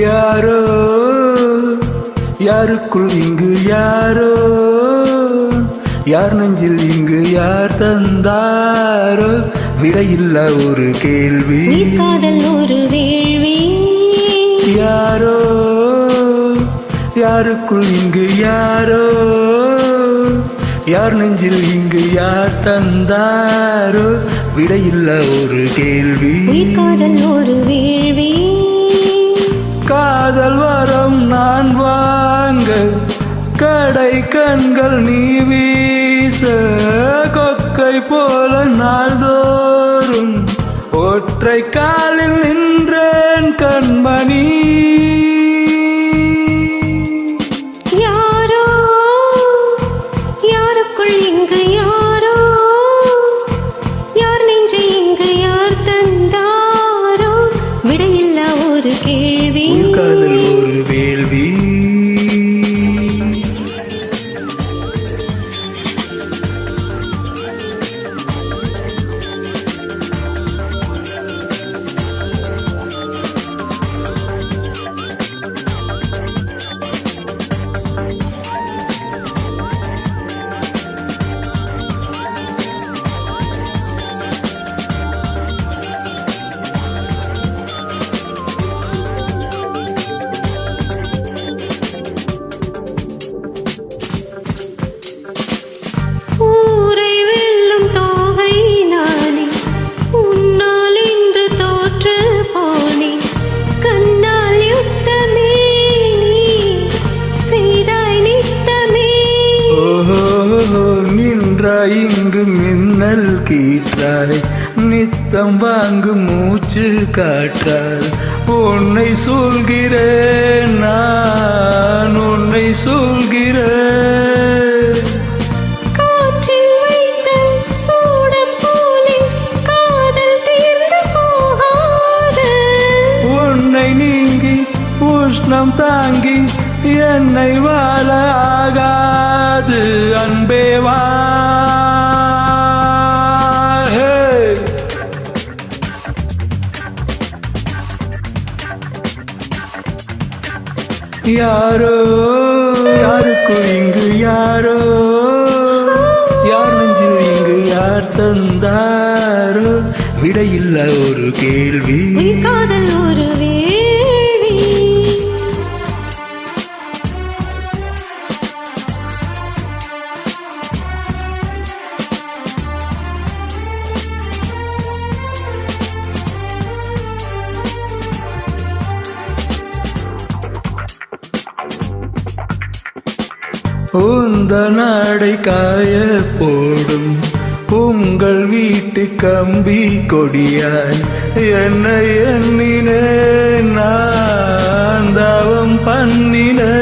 யாரோ யாருக்குள் இங்கு யாரோ? யார் நெஞ்சில் இங்கு யார் தந்தாரோ? விடையில்லா ஒரு கேள்வி. காதல் ஒரு வேள்வி. யாரோ? யாருக்குள் இங்கு யாரோ? யார் நெஞ்சில் இங்கு யார் தந்தாரோ? விடையில்லா ஒரு கேள்வி. காதல் ஒரு வேள்வி. காதல் வரம் நான் வாங்க. கடை கண்கள் நீ வீச கொக்கை போல நாள்தோறும் ஒற்றை காலில் நின்றேன் கண்மணி. கீற்றாய் நித்தம் வாங்கு மூச்சு காற்றாய் உன்னை சொல்கிறேன் நான் உன்னை சொல்கிறேன் காற்றில் உன்னை நீங்கி உஷ்ணம் தாங்கி என்னை வாழ ஆகாது. அன்பே வா யாரோ யாருக்கும் இங்கு யாரோ? யார் நெஞ்சில் இங்கு யார் தந்தாரோ? விடையில்ல ஒரு கேள்வி. காதல் ஒரு உந்த நாடை காய போடும். உங்கள் வீட்டு கம்பி கொடியாய் என்னை எண்ணினேன் நான் தவம் பண்ணினேன்.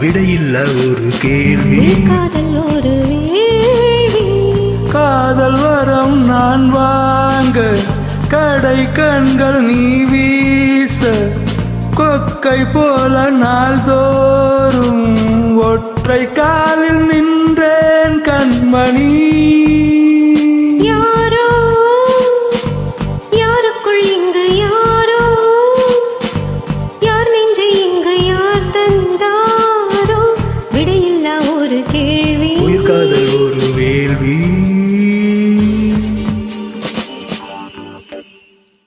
விடையில்ல ஒரு கேள்வி. காதல் ஒரு காதல் வரம் நான் வாங்க கடை கண்கள் நீ வீச கொக்கை போல நாள்தோறும் ஒற்றை காலில் நின்றேன் கண்மணி.